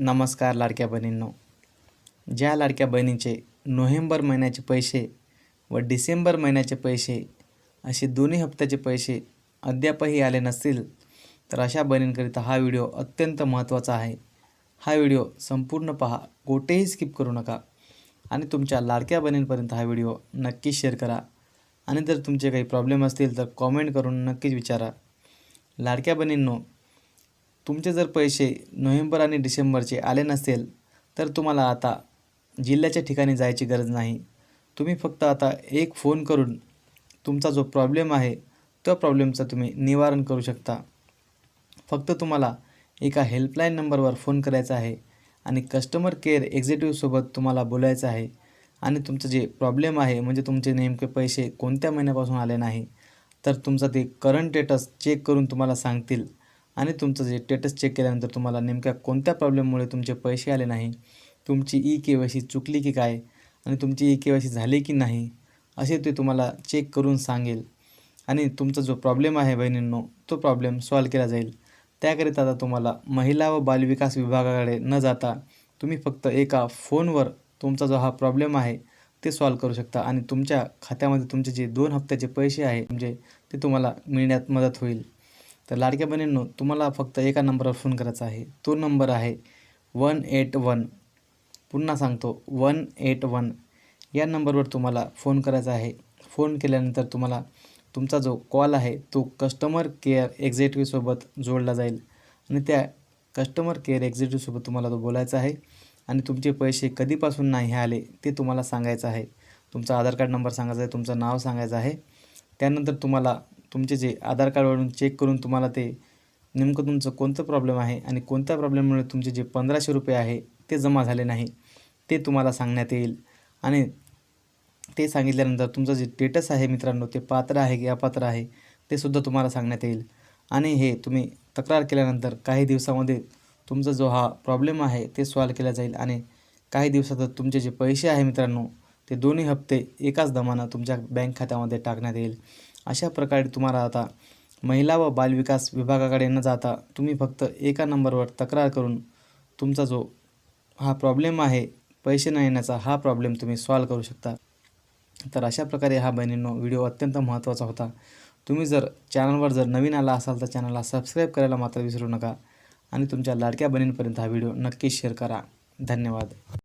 नमस्कार लाडक्या बहिणींनो. ज्या लाडक्या बहिणींचे नोव्हेंबर महिन्याचे पैसे व डिसेंबर महिन्याचे पैसे असे दोन्ही हप्त्याचे पैसे अद्यापही आले नसतील तर अशा बहिणींकरिता हा व्हिडिओ अत्यंत महत्त्वाचा आहे. हा व्हिडिओ संपूर्ण पहा कोठेही स्किप करू नका आणि तुमच्या लाडक्या बहिणींपर्यंत हा व्हिडिओ नक्की शेअर करा. आणि जर तुमचे काही प्रॉब्लेम असतील तर कॉमेंट करून नक्कीच विचारा. लाडक्या बहिणींनो तुमचे जर पैसे नोव्हेंबर आणि डिसेंबरचे आले नसेल तर तुम्हाला आता जिल्ह्याच्या ठिकाणी जायची गरज नाही. तुम्ही फक्त आता एक फोन करून तुमचा जो प्रॉब्लेम आहे त्या प्रॉब्लेमचं तुम्ही निवारण करू शकता. फक्त तुम्हाला एका हेल्पलाईन नंबरवर फोन करायचा आहे आणि कस्टमर केअर एक्झिक्युटिव्हसोबत तुम्हाला बोलायचं आहे आणि तुमचं जे प्रॉब्लेम आहे म्हणजे तुमचे नेमके पैसे कोणत्या महिन्यापासून आले नाही तर तुमचं ते करंट स्टेटस चेक करून तुम्हाला सांगतील. आणि तुमचं जे स्टेटस चेक केल्यानंतर तुम्हाला नेमक्या कोणत्या प्रॉब्लेममुळे तुमचे पैसे आले नाही? तुमची ई के वाय सी चुकली की काय? आणि तुमची ई के वाय सी झाली की नाही? असे ते तुम्हाला चेक करून सांगेल. आणि तुमचा जो प्रॉब्लेम आहे बहिणींनो तो प्रॉब्लेम सॉल्व केला जाईल. त्याकरिता आता तुम्हाला महिला व बालविकास विभागाकडे न जाता तुम्ही फक्त एका फोनवर तुमचा जो हा प्रॉब्लेम आहे ते सॉल्व करू शकता. आणि तुमच्या खात्यामध्ये तुमचे जे दोन हप्त्याचे पैसे आहे म्हणजे ते तुम्हाला मिळण्यात मदत होईल. तर लाडक्या बहिणींनो तुम्हाला फक्त एका नंबरवर फोन करायचा आहे. तो नंबर आहे वन एट वन पुन्हा सांगतो वन एट वन या नंबरवर तुम्हाला फोन करायचा आहे. फोन केल्यानंतर तुम्हाला तुमचा जो कॉल आहे तो कस्टमर केअर एक्झिक्युटिव्हसोबत जोडला जाईल. आणि त्या कस्टमर केअर एक्झिक्युटिव्हसोबत तुम्हाला तो बोलायचा आहे. आणि तुमचे पैसे कधीपासून नाही आले ते तुम्हाला सांगायचं आहे. तुमचा आधार कार्ड नंबर सांगायचा आहे तुमचं नाव सांगायचं आहे. त्यानंतर तुम्हाला तुमचे जे आधार कार्डवरून चेक करून तुम्हाला ते नेमकं तुमचं कोणतं प्रॉब्लेम आहे आणि कोणत्या प्रॉब्लेममुळे तुमचे जे पंधराशे रुपये आहे ते जमा झाले नाही ते तुम्हाला सांगण्यात येईल. आणि ते सांगितल्यानंतर तुमचं जे स्टेटस आहे मित्रांनो ते पात्र आहे की अपात्र आहे ते सुद्धा तुम्हाला सांगण्यात येईल. आणि हे तुम्ही तक्रार केल्यानंतर काही दिवसामध्ये तुमचा जो हा प्रॉब्लेम आहे ते सॉल्व केला जाईल. आणि काही दिवसातच तुमचे जे पैसे आहे मित्रांनो ते दोन्ही हप्ते एकाच दमानं तुमच्या बँक खात्यामध्ये टाकण्यात येईल. अशा प्रकारे तुम्हाला आता महिला व बालविकास विभागाकडे न जाता तुम्ही फक्त एका नंबरवर तक्रार करून तुमचा जो हा प्रॉब्लेम आहे पैसे न येण्याचा हा प्रॉब्लेम तुम्ही सॉल्व करू शकता. तर अशा प्रकारे हा बहिणींनो व्हिडिओ अत्यंत महत्त्वाचा होता. तुम्ही जर चॅनलवर जर नवीन आला असाल तर चॅनलला सबस्क्राईब करायला मात्र विसरू नका. आणि तुमच्या लाडक्या बहिणींपर्यंत हा व्हिडिओ नक्कीच शेअर करा. धन्यवाद.